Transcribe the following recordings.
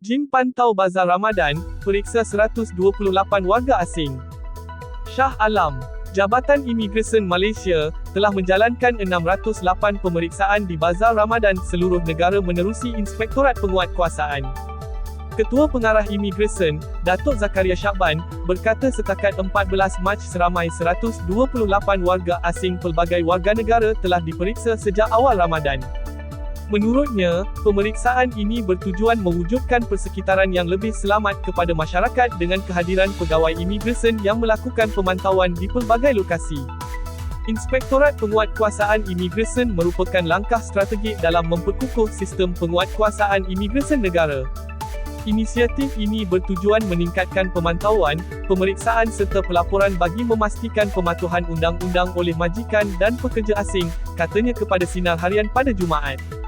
Jim pantau bazar Ramadan, periksa 128 warga asing. Shah Alam, Jabatan Imigresen Malaysia, telah menjalankan 608 pemeriksaan di bazar Ramadan seluruh negara menerusi Inspektorat Penguatkuasaan. Ketua Pengarah Imigresen, Datuk Zakaria Syakban, berkata setakat 14 Mac seramai 128 warga asing pelbagai warga negara telah diperiksa sejak awal Ramadan. Menurutnya, pemeriksaan ini bertujuan mewujudkan persekitaran yang lebih selamat kepada masyarakat dengan kehadiran pegawai imigresen yang melakukan pemantauan di pelbagai lokasi. Inspektorat Penguatkuasaan Imigresen merupakan langkah strategik dalam memperkukuh sistem penguatkuasaan imigresen negara. Inisiatif ini bertujuan meningkatkan pemantauan, pemeriksaan serta pelaporan bagi memastikan pematuhan undang-undang oleh majikan dan pekerja asing, katanya kepada Sinar Harian pada Jumaat.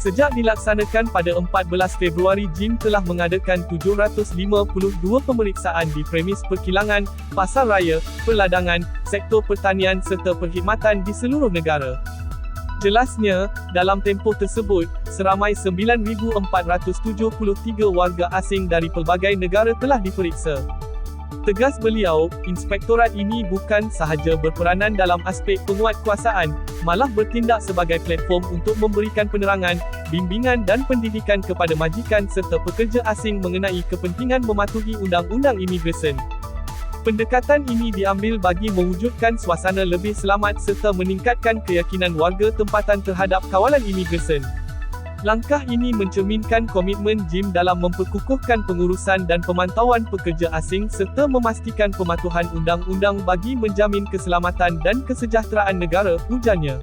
Sejak dilaksanakan pada 14 Februari JIM telah mengadakan 752 pemeriksaan di premis perkilangan, pasar raya, perladangan, sektor pertanian serta perkhidmatan di seluruh negara. Jelasnya, dalam tempoh tersebut, seramai 9,473 warga asing dari pelbagai negara telah diperiksa. Tegas beliau, inspektorat ini bukan sahaja berperanan dalam aspek penguatkuasaan, malah bertindak sebagai platform untuk memberikan penerangan, bimbingan dan pendidikan kepada majikan serta pekerja asing mengenai kepentingan mematuhi undang-undang imigresen. Pendekatan ini diambil bagi mewujudkan suasana lebih selamat serta meningkatkan keyakinan warga tempatan terhadap kawalan imigresen. Langkah ini mencerminkan komitmen JIM dalam memperkukuhkan pengurusan dan pemantauan pekerja asing serta memastikan pematuhan undang-undang bagi menjamin keselamatan dan kesejahteraan negara, ujarnya.